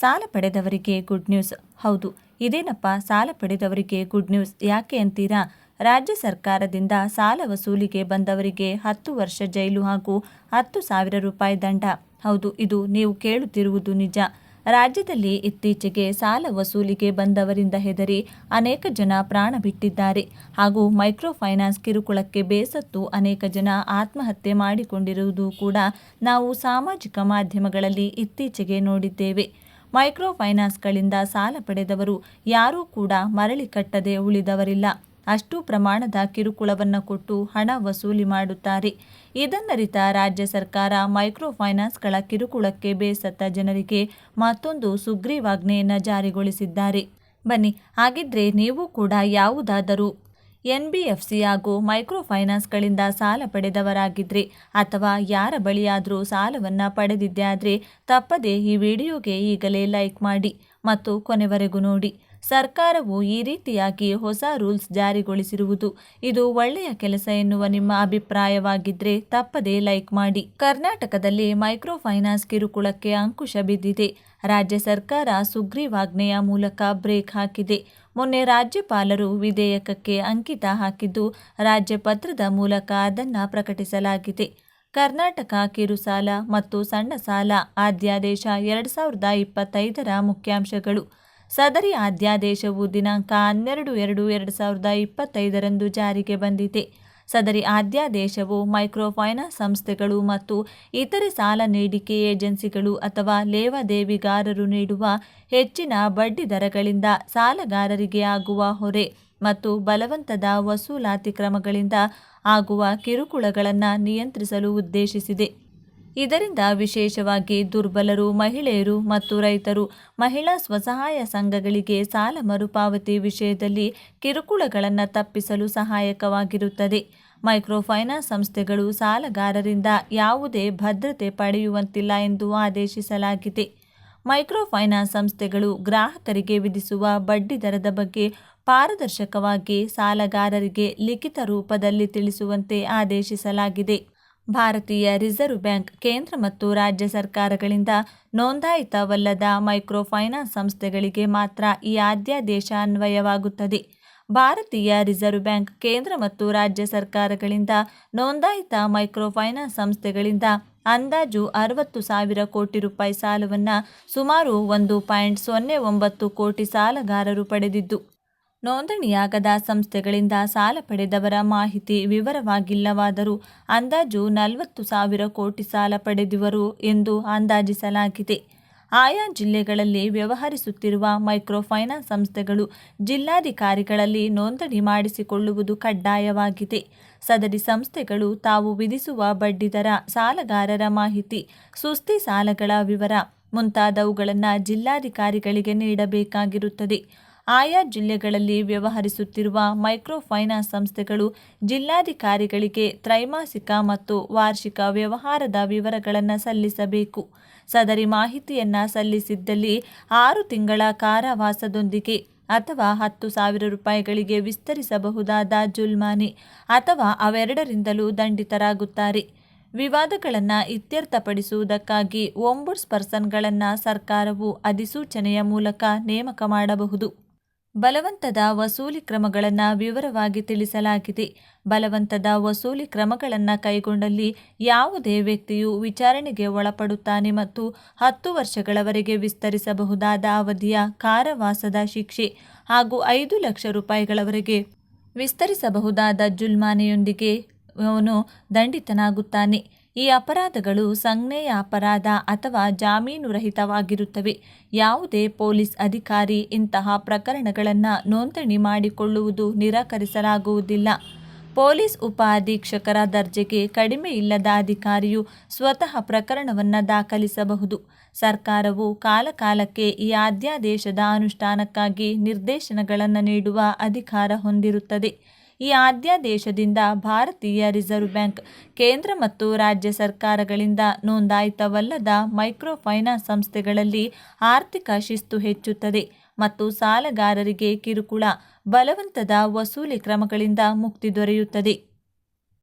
ಸಾಲ ಪಡೆದವರಿಗೆ good news ಹೌದು, ಇದೇನಪ್ಪ? ಸಾಲ ಪಡೆದವರಿಗೆ ಗುಡ್ ನ್ಯೂಸ್ ಯಾಕೆ ಅಂತೀರಾ? ರಾಜ್ಯ ಸರ್ಕಾರದಿಂದ ಸಾಲ ವಸೂಲಿಗೆ ಬಂದವರಿಗೆ ಹತ್ತು ವರ್ಷ ಜೈಲು ಹಾಗೂ ಹತ್ತು ಸಾವಿರ ರೂಪಾಯಿ ದಂಡ. ಹೌದು, ಇದು ನೀವು ಕೇಳುತ್ತಿರುವುದು ನಿಜ. ರಾಜ್ಯದಲ್ಲಿ ಇತ್ತೀಚೆಗೆ ಸಾಲ ವಸೂಲಿಗೆ ಬಂದವರಿಂದ ಹೆದರಿ ಅನೇಕ ಜನ ಪ್ರಾಣ ಬಿಟ್ಟಿದ್ದಾರೆ. ಹಾಗೂ ಮೈಕ್ರೋ ಫೈನಾನ್ಸ್ ಕಿರುಕುಳಕ್ಕೆ ಬೇಸತ್ತು ಅನೇಕ ಜನ ಆತ್ಮಹತ್ಯೆ ಮಾಡಿಕೊಂಡಿರುವುದು ಕೂಡ ನಾವು ಸಾಮಾಜಿಕ ಮಾಧ್ಯಮಗಳಲ್ಲಿ ಇತ್ತೀಚೆಗೆ ನೋಡಿದ್ದೇವೆ. ಮೈಕ್ರೋ ಫೈನಾನ್ಸ್ಗಳಿಂದ ಸಾಲ ಪಡೆದವರು ಯಾರೂ ಕೂಡ ಮರಳಿ ಕಟ್ಟದೆ ಉಳಿದವರಿಲ್ಲ. ಅಷ್ಟು ಪ್ರಮಾಣದ ಕಿರುಕುಳವನ್ನು ಕೊಟ್ಟು ಹಣ ವಸೂಲಿ ಮಾಡುತ್ತಾರೆ. ಇದನ್ನರಿತ ರಾಜ್ಯ ಸರ್ಕಾರ ಮೈಕ್ರೋ ಫೈನಾನ್ಸ್ಗಳ ಕಿರುಕುಳಕ್ಕೆ ಬೇಸತ್ತ ಜನರಿಗೆ ಮತ್ತೊಂದು ಸುಗ್ರೀವಾಜ್ಞೆಯನ್ನು ಜಾರಿಗೊಳಿಸಿದ್ದಾರೆ. ಬನ್ನಿ, ಹಾಗಿದ್ರೆ ನೀವು ಕೂಡ ಯಾವುದಾದರೂ ಎನ್ ಬಿ ಎಫ್ ಸಿ ಹಾಗೂ ಮೈಕ್ರೋ ಫೈನಾನ್ಸ್ಗಳಿಂದ ಸಾಲ ಪಡೆದವರಾಗಿದ್ದರೆ ಅಥವಾ ಯಾರ ಬಳಿಯಾದರೂ ಸಾಲವನ್ನು ಪಡೆದಿದ್ದೆ ಆದರೆ ತಪ್ಪದೇ ಈ ವಿಡಿಯೋಗೆ ಈಗಲೇ ಲೈಕ್ ಮಾಡಿ ಮತ್ತು ಕೊನೆವರೆಗೂ ನೋಡಿ. ಸರ್ಕಾರವು ಈ ರೀತಿಯಾಗಿ ಹೊಸ ರೂಲ್ಸ್ ಜಾರಿಗೊಳಿಸಿರುವುದು. ಇದು ಒಳ್ಳೆಯ ಕೆಲಸ ಎನ್ನುವ ನಿಮ್ಮ ಅಭಿಪ್ರಾಯವಾಗಿದ್ರೆ ತಪ್ಪದೇ ಲೈಕ್ ಮಾಡಿ. ಕರ್ನಾಟಕದಲ್ಲಿ ಮೈಕ್ರೋ ಫೈನಾನ್ಸ್ ಕಿರುಕುಳಕ್ಕೆ ಅಂಕುಶ ಬಿದ್ದಿದೆ. ರಾಜ್ಯ ಸರ್ಕಾರ ಸುಗ್ರೀವಾಜ್ಞೆಯ ಮೂಲಕ ಬ್ರೇಕ್ ಹಾಕಿದೆ. ಮೊನ್ನೆ ರಾಜ್ಯಪಾಲರು ವಿಧೇಯಕಕ್ಕೆ ಅಂಕಿತ ಹಾಕಿದ್ದು ರಾಜ್ಯಪತ್ರದ ಮೂಲಕ ಅದನ್ನು ಪ್ರಕಟಿಸಲಾಗಿದೆ. ಕರ್ನಾಟಕ ಕಿರುಸಾಲ ಮತ್ತು ಸಣ್ಣ ಸಾಲ ಆದ್ಯಾದೇಶ ಎರಡು ಸಾವಿರದ ಇಪ್ಪತ್ತೈದರ ಮುಖ್ಯಾಂಶಗಳು. ಸದರಿ ಆದ್ಯಾದೇಶವು ದಿನಾಂಕ ಹನ್ನೆರಡು ಎರಡು ಎರಡು ಸಾವಿರದ ಇಪ್ಪತ್ತೈದರಂದು ಜಾರಿಗೆ ಬಂದಿದೆ. ಸದರಿ ಆದ್ಯಾದೇಶವು ಮೈಕ್ರೋ ಫೈನಾನ್ಸ್ ಸಂಸ್ಥೆಗಳು ಮತ್ತು ಇತರೆ ಸಾಲ ನೀಡಿಕೆ ಏಜೆನ್ಸಿಗಳು ಅಥವಾ ಲೇವಾದೇವಿಗಾರರು ನೀಡುವ ಹೆಚ್ಚಿನ ಬಡ್ಡಿ ದರಗಳಿಂದ ಸಾಲಗಾರರಿಗೆ ಆಗುವ ಹೊರೆ ಮತ್ತು ಬಲವಂತದ ವಸೂಲಾತಿ ಕ್ರಮಗಳಿಂದ ಆಗುವ ಕಿರುಕುಳಗಳನ್ನು ನಿಯಂತ್ರಿಸಲು ಉದ್ದೇಶಿಸಿದೆ. ಇದರಿಂದ ವಿಶೇಷವಾಗಿ ದುರ್ಬಲರು, ಮಹಿಳೆಯರು ಮತ್ತು ರೈತರು ಮಹಿಳಾ ಸ್ವಸಹಾಯ ಸಂಘಗಳಿಗೆ ಸಾಲ ಮರುಪಾವತಿ ವಿಷಯದಲ್ಲಿ ಕಿರುಕುಳಗಳನ್ನು ತಪ್ಪಿಸಲು ಸಹಾಯಕವಾಗಿರುತ್ತದೆ. ಮೈಕ್ರೋಫೈನಾನ್ಸ್ ಸಂಸ್ಥೆಗಳು ಸಾಲಗಾರರಿಂದ ಯಾವುದೇ ಭದ್ರತೆ ಪಡೆಯುವಂತಿಲ್ಲ ಎಂದು ಆದೇಶಿಸಲಾಗಿದೆ. ಮೈಕ್ರೋಫೈನಾನ್ಸ್ ಸಂಸ್ಥೆಗಳು ಗ್ರಾಹಕರಿಗೆ ವಿಧಿಸುವ ಬಡ್ಡಿ ದರದ ಬಗ್ಗೆ ಪಾರದರ್ಶಕವಾಗಿ ಸಾಲಗಾರರಿಗೆ ಲಿಖಿತ ರೂಪದಲ್ಲಿ ತಿಳಿಸುವಂತೆ ಆದೇಶಿಸಲಾಗಿದೆ. ಭಾರತೀಯ ರಿಸರ್ವ್ ಬ್ಯಾಂಕ್ ಕೇಂದ್ರ ಮತ್ತು ರಾಜ್ಯ ಸರ್ಕಾರಗಳಿಂದ ನೋಂದಾಯಿತವಲ್ಲದ ಮೈಕ್ರೋ ಫೈನಾನ್ಸ್ ಸಂಸ್ಥೆಗಳಿಗೆ ಮಾತ್ರ ಈ ಅಧ್ಯಾದೇಶ ಅನ್ವಯವಾಗುತ್ತದೆ. ಭಾರತೀಯ ರಿಸರ್ವ್ ಬ್ಯಾಂಕ್ ಕೇಂದ್ರ ಮತ್ತು ರಾಜ್ಯ ಸರ್ಕಾರಗಳಿಂದ ನೋಂದಾಯಿತ ಮೈಕ್ರೋ ಫೈನಾನ್ಸ್ ಸಂಸ್ಥೆಗಳಿಂದ ಅಂದಾಜು ಅರವತ್ತು ಸಾವಿರ ಕೋಟಿ ರೂಪಾಯಿ ಸಾಲವನ್ನು ಸುಮಾರು ಒಂದು ಪಾಯಿಂಟ್ ಸೊನ್ನೆ ಒಂಬತ್ತು ಕೋಟಿ ಸಾಲಗಾರರು ಪಡೆದಿದ್ದು ನೋಂದಣಿಯಾಗದ ಸಂಸ್ಥೆಗಳಿಂದ ಸಾಲ ಪಡೆದವರ ಮಾಹಿತಿ ವಿವರವಾಗಿಲ್ಲವಾದರೂ ಅಂದಾಜು ನಲವತ್ತು ಸಾವಿರ ಕೋಟಿ ಸಾಲ ಪಡೆದಿವರು ಎಂದು ಅಂದಾಜಿಸಲಾಗಿದೆ. ಆಯಾ ಜಿಲ್ಲೆಗಳಲ್ಲಿ ವ್ಯವಹರಿಸುತ್ತಿರುವ ಮೈಕ್ರೋ ಫೈನಾನ್ಸ್ ಸಂಸ್ಥೆಗಳು ಜಿಲ್ಲಾಧಿಕಾರಿಗಳಲ್ಲಿ ನೋಂದಣಿ ಮಾಡಿಸಿಕೊಳ್ಳುವುದು ಕಡ್ಡಾಯವಾಗಿದೆ. ಸದರಿ ಸಂಸ್ಥೆಗಳು ತಾವು ವಿಧಿಸುವ ಬಡ್ಡಿದರ ಸಾಲಗಾರರ ಮಾಹಿತಿ, ಸುಸ್ತಿ ಸಾಲಗಳ ವಿವರ ಮುಂತಾದವುಗಳನ್ನು ಜಿಲ್ಲಾಧಿಕಾರಿಗಳಿಗೆ ನೀಡಬೇಕಾಗಿರುತ್ತದೆ. ಆಯಾ ಜಿಲ್ಲೆಗಳಲ್ಲಿ ವ್ಯವಹರಿಸುತ್ತಿರುವ ಮೈಕ್ರೋ ಫೈನಾನ್ಸ್ ಸಂಸ್ಥೆಗಳು ಜಿಲ್ಲಾಧಿಕಾರಿಗಳಿಗೆ ತ್ರೈಮಾಸಿಕ ಮತ್ತು ವಾರ್ಷಿಕ ವ್ಯವಹಾರದ ವಿವರಗಳನ್ನು ಸಲ್ಲಿಸಬೇಕು. ಸದರಿ ಮಾಹಿತಿಯನ್ನು ಸಲ್ಲಿಸಿದ್ದಲ್ಲಿ ಆರು ತಿಂಗಳ ಕಾರಾವಾಸದೊಂದಿಗೆ ಅಥವಾ ಹತ್ತು ಸಾವಿರ ರೂಪಾಯಿಗಳಿಗೆ ವಿಸ್ತರಿಸಬಹುದಾದ ಜುಲ್ಮಾನೆ ಅಥವಾ ಅವೆರಡರಿಂದಲೂ ದಂಡಿತರಾಗುತ್ತಾರೆ. ವಿವಾದಗಳನ್ನು ಇತ್ಯರ್ಥಪಡಿಸುವುದಕ್ಕಾಗಿ ಓಂಬುಡ್ಸ್ ಪರ್ಸನ್ಗಳನ್ನು ಸರ್ಕಾರವು ಅಧಿಸೂಚನೆಯ ಮೂಲಕ ನೇಮಕ ಮಾಡಬಹುದು. ಬಲವಂತದ ವಸೂಲಿ ಕ್ರಮಗಳನ್ನು ವಿವರವಾಗಿ ತಿಳಿಸಲಾಗಿದೆ. ಬಲವಂತದ ವಸೂಲಿ ಕ್ರಮಗಳನ್ನು ಕೈಗೊಂಡಲ್ಲಿ ಯಾವುದೇ ವ್ಯಕ್ತಿಯು ವಿಚಾರಣೆಗೆ ಒಳಪಡುತ್ತಾನೆ ಮತ್ತು ಹತ್ತು ವರ್ಷಗಳವರೆಗೆ ವಿಸ್ತರಿಸಬಹುದಾದ ಅವಧಿಯ ಕಾರವಾಸದ ಶಿಕ್ಷೆ ಹಾಗೂ ಐದು ಲಕ್ಷ ರೂಪಾಯಿಗಳವರೆಗೆ ವಿಸ್ತರಿಸಬಹುದಾದ ಜುಲ್ಮಾನೆಯೊಂದಿಗೆ ಅವನು ದಂಡಿತನಾಗುತ್ತಾನೆ. ಈ ಅಪರಾಧಗಳು ಸಂಜ್ಞೆಯ ಅಪರಾಧ ಅಥವಾ ಜಾಮೀನು ರಹಿತವಾಗಿರುತ್ತವೆ. ಯಾವುದೇ ಪೊಲೀಸ್ ಅಧಿಕಾರಿ ಇಂತಹ ಪ್ರಕರಣಗಳನ್ನು ನೋಂದಣಿ ಮಾಡಿಕೊಳ್ಳುವುದು ನಿರಾಕರಿಸಲಾಗುವುದಿಲ್ಲ. ಪೊಲೀಸ್ ಉಪಾಧೀಕ್ಷಕರ ದರ್ಜೆಗೆ ಕಡಿಮೆ ಇಲ್ಲದ ಅಧಿಕಾರಿಯು ಸ್ವತಃ ಪ್ರಕರಣವನ್ನು ದಾಖಲಿಸಬಹುದು. ಸರ್ಕಾರವು ಕಾಲಕಾಲಕ್ಕೆ ಈ ಆದ್ಯಾದೇಶದ ಅನುಷ್ಠಾನಕ್ಕಾಗಿ ನಿರ್ದೇಶನಗಳನ್ನು ನೀಡುವ ಅಧಿಕಾರ ಹೊಂದಿರುತ್ತದೆ. ಈ ಆದ್ಯಾದೇಶದಿಂದ ಭಾರತೀಯ ರಿಸರ್ವ್ ಬ್ಯಾಂಕ್, ಕೇಂದ್ರ ಮತ್ತು ರಾಜ್ಯ ಸರ್ಕಾರಗಳಿಂದ ನೋಂದಾಯಿತವಲ್ಲದ ಮೈಕ್ರೋ ಫೈನಾನ್ಸ್ ಸಂಸ್ಥೆಗಳಲ್ಲಿ ಆರ್ಥಿಕ ಶಿಸ್ತು ಹೆಚ್ಚುತ್ತದೆ. ಮತ್ತು ಸಾಲಗಾರರಿಗೆ ಕಿರುಕುಳ ಬಲವಂತದ ವಸೂಲಿ ಕ್ರಮಗಳಿಂದ ಮುಕ್ತಿ ದೊರೆಯುತ್ತದೆ.